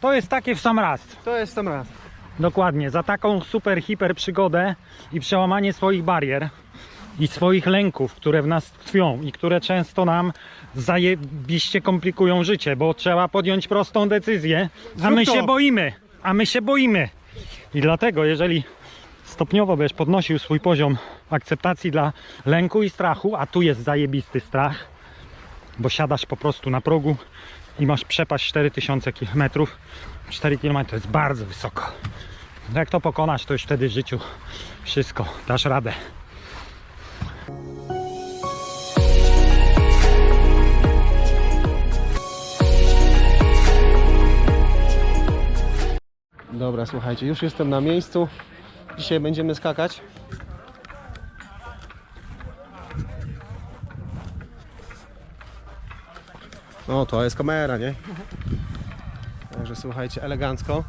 To jest takie w sam raz. To jest sam raz. Dokładnie. Za taką super, hiper przygodę i przełamanie swoich barier i swoich lęków, które w nas tkwią i które często nam zajebiście komplikują życie, bo trzeba podjąć prostą decyzję, a Zrób my to. się boimy, a my się boimy. I dlatego, jeżeli stopniowo będziesz podnosił swój poziom akceptacji dla lęku i strachu, a tu jest zajebisty strach, bo siadasz po prostu na progu i masz przepaść 4000 metrów. 4 km to jest bardzo wysoko. Jak to pokonasz, to już wtedy w życiu wszystko dasz radę. Dobra, słuchajcie, już jestem na miejscu. Dzisiaj będziemy skakać. No, to jest kamera, nie? Także słuchajcie, elegancko.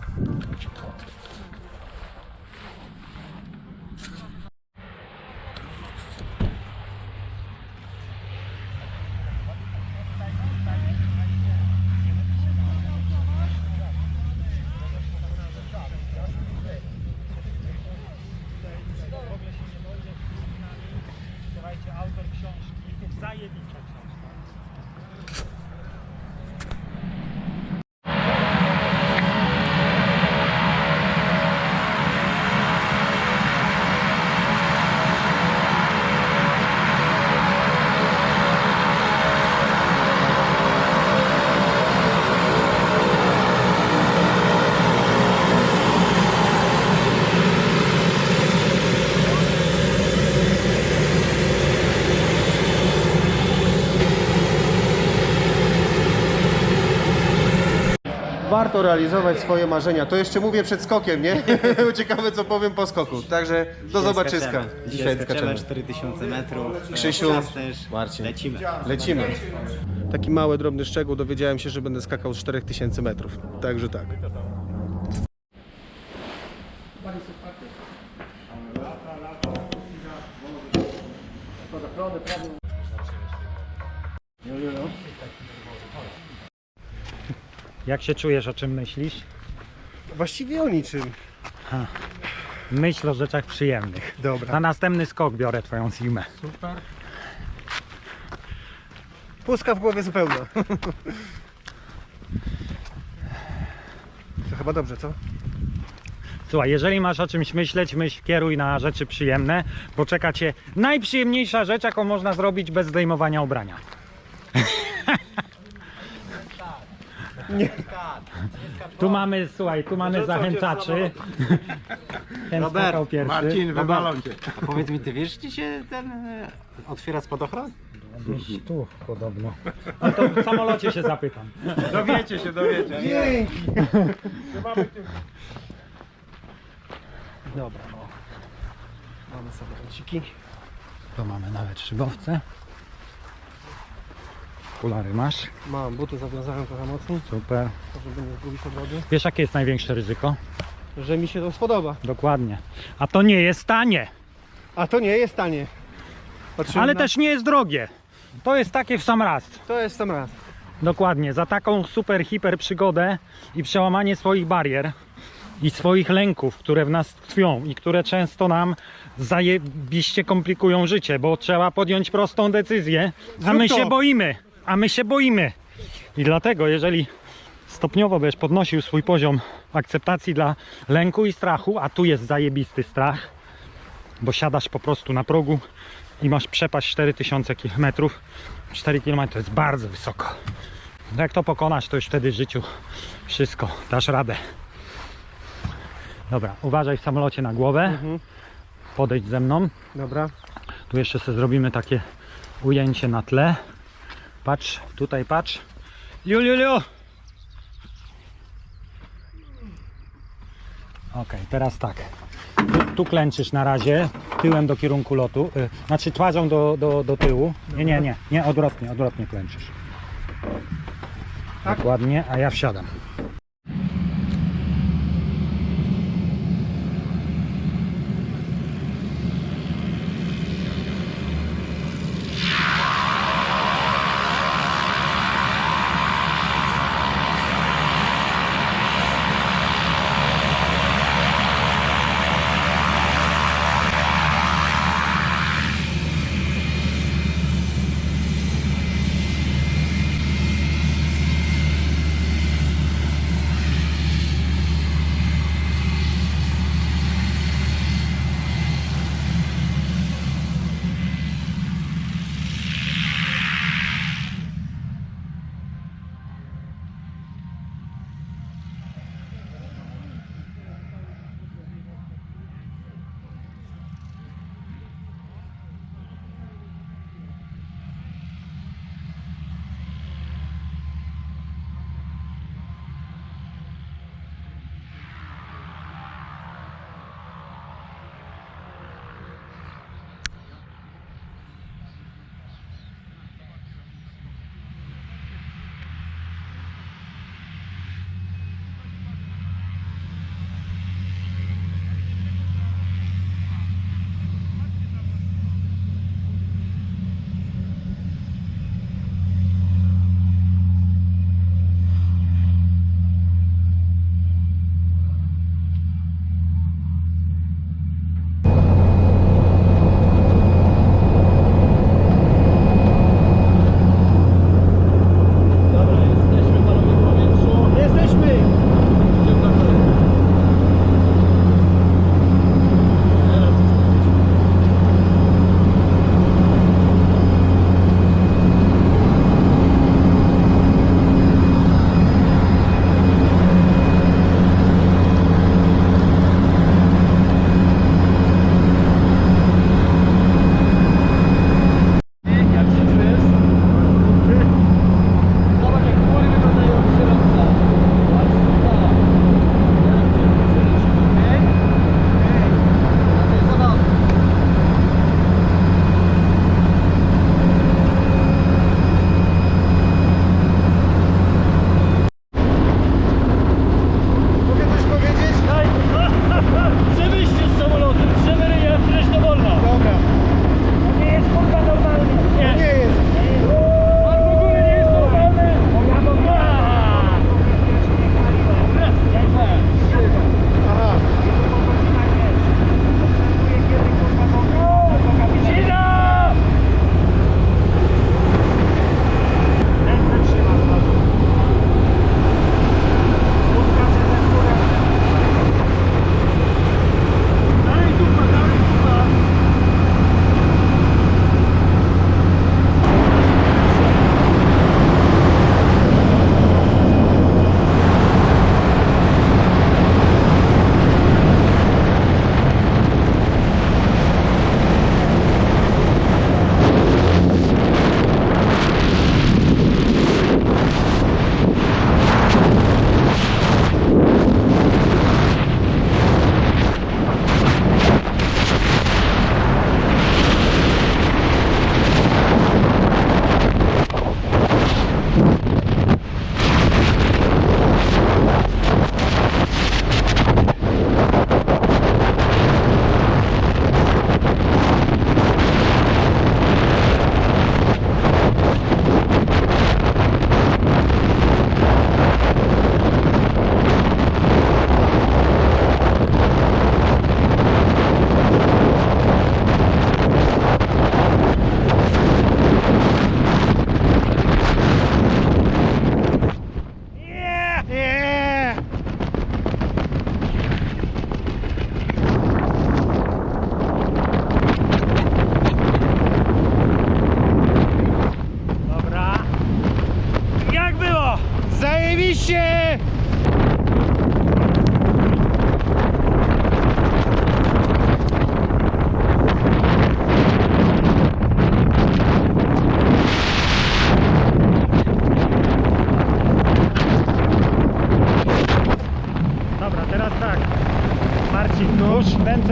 Warto realizować swoje marzenia. To jeszcze mówię przed skokiem, nie? Ciekawe co powiem po skoku. Także do zobaczyska. Dzisiaj skaczemy 4000 metrów. Krzysiu. Marcin. Lecimy. Lecimy. Taki mały, drobny szczegół. Dowiedziałem się, że będę skakał z 4000 metrów. Także tak. Jak się czujesz, o czym myślisz? Właściwie o niczym. Myśl o rzeczach przyjemnych. Dobra. Na następny skok biorę twoją Sigmę. Pustka w głowie zupełna. To chyba dobrze, co? Słuchaj, jeżeli masz o czymś myśleć, myśl kieruj na rzeczy przyjemne, bo czeka cię najprzyjemniejsza rzecz, jaką można zrobić bez zdejmowania ubrania. Tu mamy, słuchaj, tu mamy zachęcaczy. Ten skakał pierwszy. wywalą cię. A powiedz mi, ty wiesz, gdzie się ten e, otwiera spadochron? Gdzieś tu podobno. A to w samolocie się zapytam. Dowiecie się, dowiecie. Dzięki! Dobra, no. Mamy sobie buciki. To mamy nawet szybowce. Okulary masz. Mam buty zawiązałem trochę mocniej, Super. żeby nie zgubić. Wiesz jakie jest największe ryzyko? Że mi się to spodoba. Dokładnie. A to nie jest tanie, A to nie jest tanie. Patrzymy ale na- też nie jest drogie. To jest takie w sam raz. To jest sam raz. Dokładnie. Za taką super, hiper przygodę i przełamanie swoich barier i swoich lęków, które w nas tkwią i które często nam zajebiście komplikują życie, bo trzeba podjąć prostą decyzję, a my się boimy, a my się boimy. I dlatego, jeżeli stopniowo będziesz podnosił swój poziom akceptacji dla lęku i strachu, a tu jest zajebisty strach, bo siadasz po prostu na progu i masz przepaść 4000 metrów. 4 km to jest bardzo wysoko. Jak to pokonasz, to już wtedy w życiu wszystko dasz radę. Dobra, uważaj w samolocie na głowę. Mhm. Podejdź ze mną. Dobra. Tu jeszcze sobie zrobimy takie ujęcie na tle. Patrz, tutaj patrz. Juliuliu! Ok, teraz tak. Tu, tu klęczysz na razie, tyłem do kierunku lotu, y, znaczy twarzą do, do, do tyłu. Nie, nie, nie, nie, odwrotnie, odwrotnie klęczysz. Dokładnie, a ja wsiadam.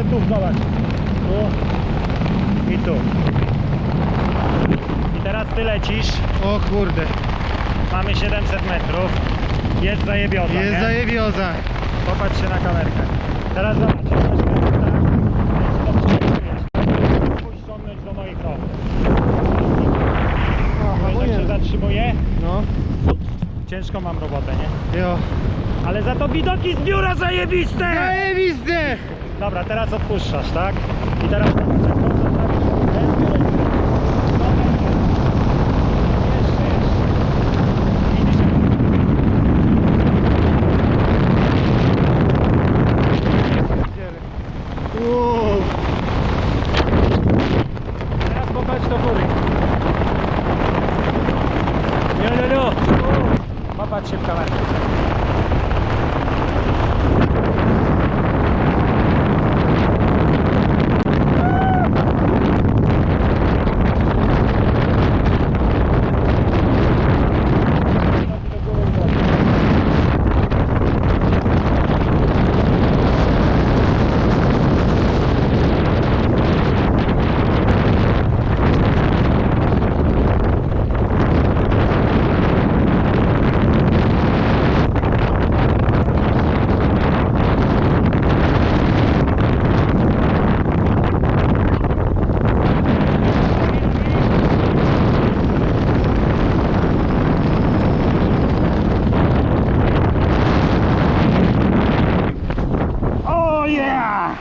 Tu, zobacz. Tu i tu. I teraz ty lecisz. O kurde. Mamy 700 metrów. Jest zajebioza, Jest nie? zajebioza. Popatrz się na kamerkę. Teraz zobacz. do moich rąk. Wiesz, jak się zatrzymuje? No. Ciężką mam robotę, nie? Jo. Ale za to widoki z biura zajebiste! Zajebiste! Dobra, teraz odpuszczasz, tak? I teraz tak, jak to zostawisz ręce, ręce. Dobra. Jeszcze, jeszcze. Idziesz. Uuu. Teraz popatrz do góry. Nie, nie, nie. Popatrz się w kamerę. Oh yeah!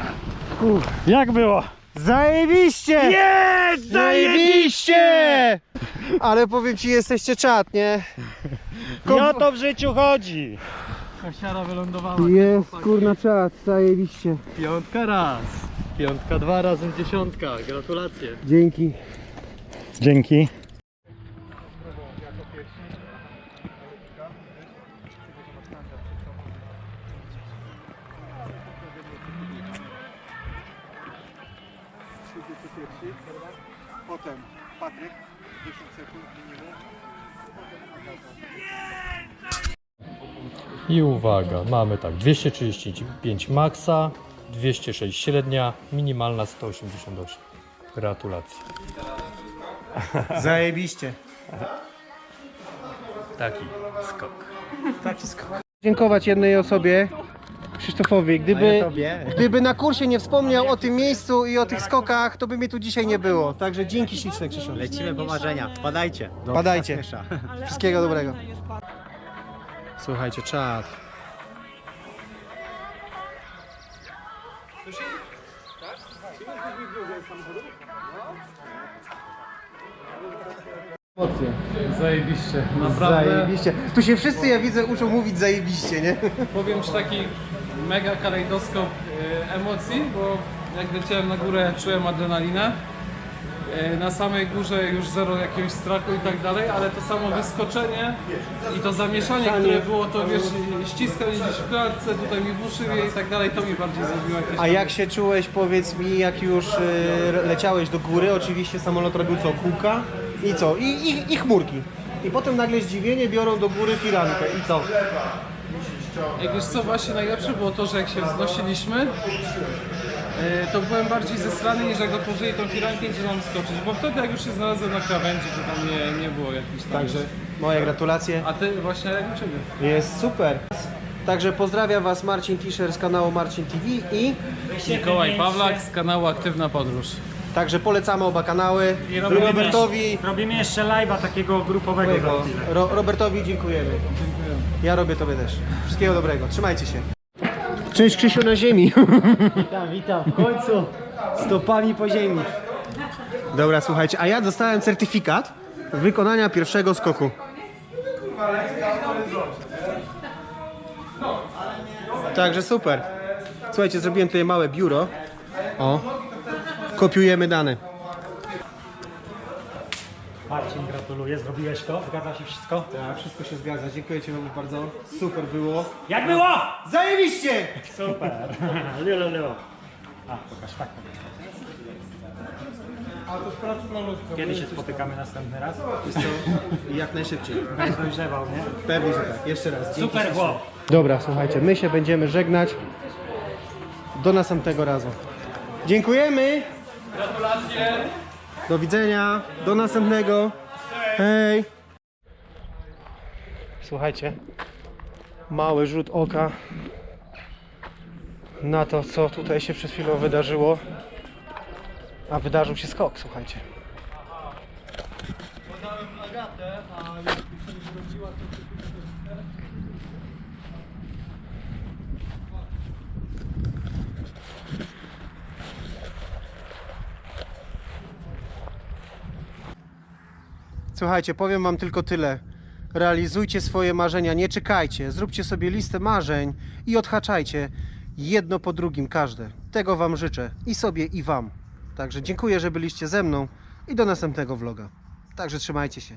Jak było? Zajebiście! Jest! Zajebiście! Ale powiem ci, jesteście czat, nie? Nie o to w życiu chodzi. Kasiara wylądowała. Jest, kurna czas, zajebiście. Piątka raz. Piątka dwa razem dziesiątka. Gratulacje. Dzięki. Dzięki. Patryk, 10 sekund minimum. I uwaga, mamy tak 235 maksa, 206 średnia, minimalna 188. Gratulacje. Zajebiście. Taki skok. Dziękować jednej osobie, Krzysztofowi. Gdyby, gdyby na kursie nie wspomniał o tym miejscu i o tych skokach, to by mnie tu dzisiaj nie było. Także dzięki śliczne Krzysztof. Lecimy po marzenia. Padajcie. Do Padajcie. Wszystkiego dobrego. Słuchajcie, czad. Emocje. Zajebiście. Naprawdę Zajebiście. Tu się wszyscy, ja widzę, uczą mówić zajebiście, nie? powiem Ci taki mega kalejdoskop e, emocji, bo jak leciałem na górę czułem adrenalinę. E, Na samej górze już zero jakiegoś strachu i tak dalej, ale to samo wyskoczenie i to zamieszanie, które było, to wiesz, ściskanie gdzieś w klatce, tutaj mi w uszy i tak dalej, to mi bardziej zrobiło jakieś A jak się czułeś, powiedz mi, jak już y, leciałeś do góry, oczywiście samolot robił co, kółka i co? I, i, I chmurki. I potem nagle zdziwienie biorą do góry firankę i co? Jak wiesz co, właśnie najlepsze było to, że jak się wznosiliśmy, e, to byłem bardziej zesrany niż jak otworzyli tą firankę i zaczynam skoczyć, bo wtedy jak już się znalazłem na krawędzi, to tam nie, nie było jakichś tam... Także moje gratulacje. A ty właśnie jak u Ciebie? Jest super. Także pozdrawiam Was Marcin Tischer z kanału Marcin TV i Mikołaj Pawlak z kanału Aktywna Podróż. także polecamy oba kanały. I robimy Robertowi, Jeszcze, robimy jeszcze live'a takiego grupowego. Ro, Robertowi dziękujemy. Ja robię Tobie też. Wszystkiego dobrego. Trzymajcie się. Cześć Krzysiu na ziemi. Witam, witam. W końcu stopami po ziemi. Dobra, słuchajcie, a ja dostałem certyfikat wykonania pierwszego skoku. Także super. Słuchajcie, zrobiłem tutaj małe biuro. O. Kopiujemy dane. Marcin, gratuluję, zrobiłeś to, zgadza się wszystko? Tak, wszystko się zgadza. Dziękuję Ci Wam bardzo. Super było. Jak było? Zajebiście! Super. Lilo, lilo. A, pokaż tak. Kiedy się spotykamy następny raz? Jest to jak najszybciej. Będziesz dojrzewał, nie? Pewnie, że tak. Jeszcze raz. Dzięki Super chłop. Dobra, słuchajcie, my się będziemy żegnać. Do następnego razu. Dziękujemy. Gratulacje! Do widzenia. Do następnego. Hej. Słuchajcie, mały rzut oka na to, co tutaj się przed chwilą wydarzyło. A wydarzył się skok, słuchajcie. Słuchajcie, powiem Wam tylko tyle. Realizujcie swoje marzenia, nie czekajcie. Zróbcie sobie listę marzeń i odhaczajcie jedno po drugim każde. Tego Wam życzę i sobie, i Wam. Także dziękuję, że byliście ze mną i do następnego vloga. Także trzymajcie się.